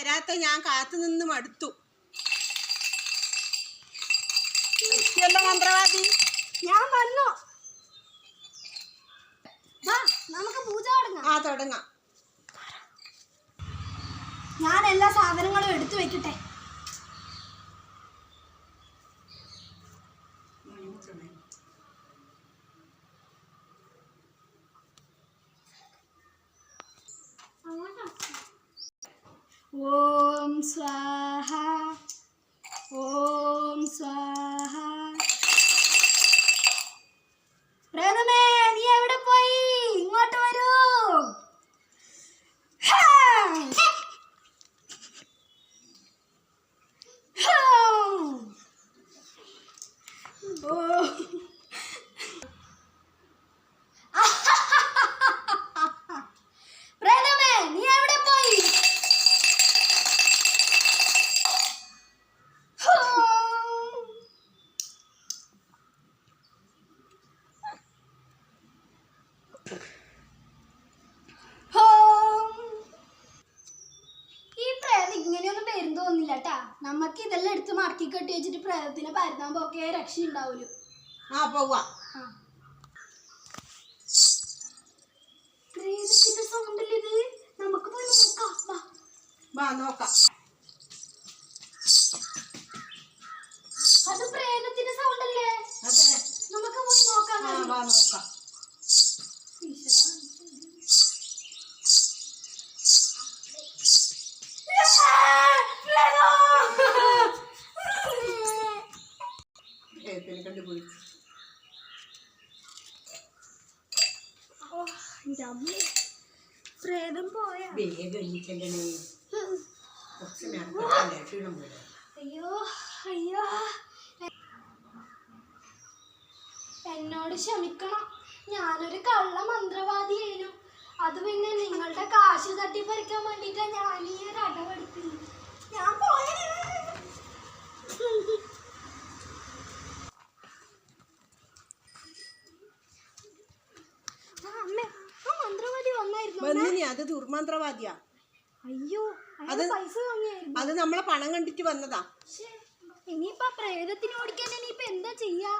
വരാത്ത ഞാൻ കാത്തു നിന്ന് മടുത്തു. മന്ത്രവാദി? ഞാൻ വന്നു. നമുക്ക് പൂജ തുടങ്ങാം. ആ തുടങ്ങാം. ഞാൻ എല്ലാ സാധനങ്ങളും എടുത്തു വെക്കട്ടെ. ॐ स्वाहा തോന്നില്ല ട്ടാ. നമുക്ക് ഇതെല്ലാം എടുത്ത് മറക്കി കെട്ടി വെച്ചിട്ട് പ്രേതത്തിനെ പരത്താൻ പോക്കേ രക്ഷ ഉണ്ടാവൂലു ആ പോവാ. പ്രേതത്തിന്റെ സൗണ്ടല്ലേ ഇത്? നമുക്ക് പോയി നോക്കാം. വാ. വാ നോക്കാം. അത് പ്രേതത്തിന്റെ സൗണ്ട് അല്ലേ അതെ. നമുക്ക് പോയി നോക്കാം നോക്കാം. പ്രേതം പോയാ. വേഗം എണീക്കണ്ടേ കുറച്ച് നേരത്തെ ക്ഷീണം പോലെ അയ്യോ അയ്യോ. എന്നോട് ക്ഷമിക്കണം. ഞാനൊരു കള്ള മന്ത്രവാദിയായിരുന്നു അത് പിന്നെ നിങ്ങളുടെ കാശ് തട്ടിപ്പറിക്കാൻ വേണ്ടിട്ടാ ഞാൻ ഈ ഒരു അടവെടുത്തത് ഞാൻ പോയ അമ്മേ ആ മന്ത്രവാദി വന്നായിരുന്നു അമ്മേ. വന്നിനി അത് ദുർമന്ത്രവാദിയാ. അയ്യോ അത് പൈസ അത് നമ്മളെ പണം കണ്ടിട്ട് വന്നതാ. ഇനിയിപ്പോ പ്രേതത്തിന് ഓടിക്കാൻ ഇനിയിപ്പോ എന്താ ചെയ്യാ?